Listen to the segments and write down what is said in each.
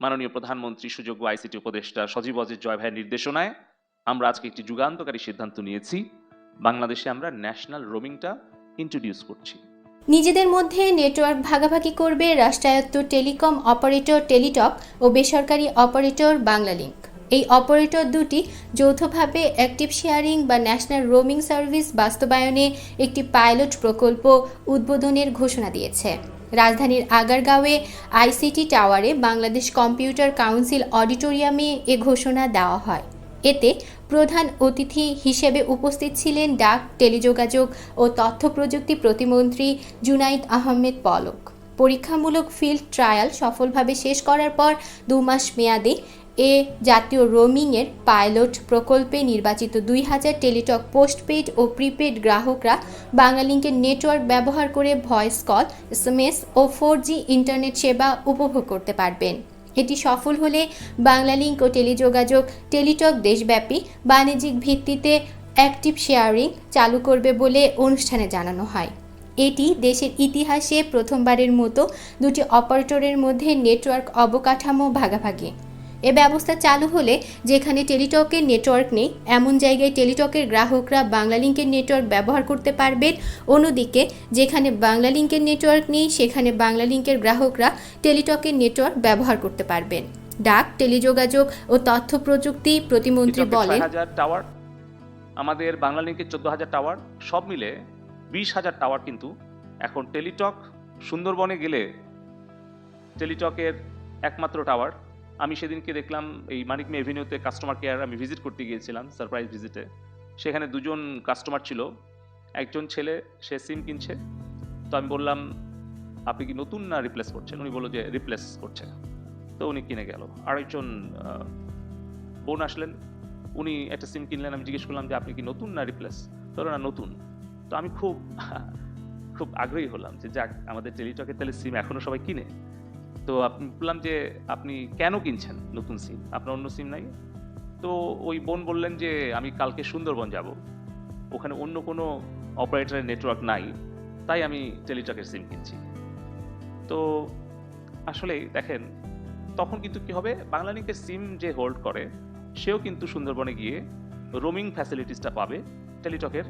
মাননীয় প্রধানমন্ত্রী, সুযোগ্য আইসিটি উপদেষ্টা সজীব অজিত জয় ভাইয়ের নির্দেশনায় আমরা আজকে একটি যুগান্তকারী সিদ্ধান্ত নিয়েছি। বাংলাদেশে আমরা ন্যাশনাল রোমিংটা ইন্ট্রোডিউস করছি। নিজেদের মধ্যে নেটওয়ার্ক ভাগাভাগি করবে রাষ্ট্রায়ত্ত টেলিকম অপারেটর টেলিটক ও বেসরকারি অপারেটর বাংলালিংক। এই অপারেটর দুটি যৌথভাবে অ্যাক্টিভ শেয়ারিং বা ন্যাশনাল রোমিং সার্ভিস বাস্তবায়নে একটি পাইলট প্রকল্প উদ্বোধনের ঘোষণা দিয়েছে। রাজধানীর আগারগাঁওয়ে আইসিটি টাওয়ারে বাংলাদেশ কম্পিউটার কাউন্সিল অডিটোরিয়ামে এ ঘোষণা দেওয়া হয়। এতে প্রধান অতিথি হিসেবে উপস্থিত ছিলেন ডাক, টেলিযোগাযোগ ও তথ্য প্রযুক্তি প্রতিমন্ত্রী জুনাইদ আহমেদ পলক। পরীক্ষামূলক ফিল্ড ট্রায়াল সফলভাবে শেষ করার পর দু মাস মেয়াদে এ জাতীয় রোমিংয়ের পাইলট প্রকল্পে নির্বাচিত দুই হাজার টেলিটক পোস্টপেড ও প্রিপেড গ্রাহকরা বাংলালিংকের নেটওয়ার্ক ব্যবহার করে ভয়েস কল, এসএমএস ও ফোর জি ইন্টারনেট সেবা উপভোগ করতে পারবেন। এটি সফল হলে বাংলালিংক ও টেলিযোগাযোগ, টেলিটক দেশব্যাপী বাণিজ্যিক ভিত্তিতে অ্যাক্টিভ শেয়ারিং চালু করবে বলে অনুষ্ঠানে জানানো হয়। এটি দেশের ইতিহাসে প্রথমবারের মতো দুটি অপারেটরের মধ্যে নেটওয়ার্ক অবকাঠামো ভাগাভাগি। এ ব্যবস্থা চালু হলে যেখানে টেলিটকের নেটওয়ার্ক নেই এমন জায়গায় টেলিটকের গ্রাহকরা বাংলালিংকের নেটওয়ার্ক ব্যবহার করতে পারবেন। অন্যদিকে যেখানে বাংলালিংকের নেটওয়ার্ক নেই সেখানে বাংলালিংকের গ্রাহকরা টেলিটকের নেটওয়ার্ক ব্যবহার করতে পারবেন। ডাক টেলিযোগাযোগ ও তথ্য প্রযুক্তি প্রতিমন্ত্রী বলেন টাওয়ার আমাদের বাংলা লিঙ্কের চোদ্দ হাজার টাওয়ার সব মিলে বিশ হাজার টাওয়ার কিন্তু এখন টেলিটক সুন্দরবনে গেলে টেলিটকের একমাত্র টাওয়ার। আমি সেদিনকে দেখলাম এই মানিক মে এভিনিউতে কাস্টমার কেয়ার আমি ভিজিট করতে গিয়েছিলাম সারপ্রাইজ ভিজিটে সেখানে দুজন কাস্টমার ছিল, একজন ছেলে, সে সিম কিনছে। তো আমি বললাম, আপনি কি নতুন না রিপ্লেস করছেন? উনি বলল যে রিপ্লেস করছে তো উনি কিনে গেল। আরেকজন বোন আসলেন। উনি একটা সিম কিনলেন। আমি জিজ্ঞেস করলাম যে, আপনি কি নতুন না রিপ্লেস ধরো না, নতুন। তো আমি খুব খুব আগ্রহী হলাম যে, যাক, আমাদের টেলিটকে তাহলে সিম এখনও সবাই কিনে। তো আপনি বললাম যে আপনি কেন কিনছেন নতুন সিম? আপনার অন্য সিম নাই? তো ওই বোন বললেন যে আমি কালকে সুন্দরবন যাব। ওখানে অন্য কোনো অপারেটরের নেটওয়ার্ক নাই, তাই আমি টেলিটকের সিম কিনছি। তো আসলে দেখেন, তখন কিন্তু কি হবে? বাংলালিংকের সিম যে হোল্ড করে, সেও কিন্তু সুন্দরবনে গিয়ে রোমিং ফ্যাসিলিটিসটা পাবে। টেলিটকের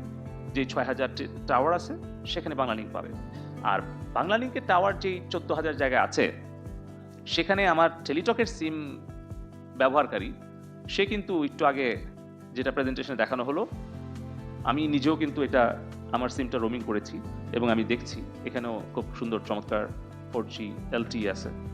যে ছয় হাজার টাওয়ার আছে, সেখানে বাংলালিংক পাবে। আর বাংলালিংকের টাওয়ার যেই চোদ্দ হাজার জায়গায় আছে সেখানে আমার টেলিটকের সিম ব্যবহারকারী, সে কিন্তু একটু আগে যেটা প্রেজেন্টেশনে দেখানো হলো, আমি নিজেও কিন্তু এটা আমার সিমটা রোমিং করেছি এবং আমি দেখছি। এখানেও খুব সুন্দর, চমৎকার ফোর জি এলটি আছে।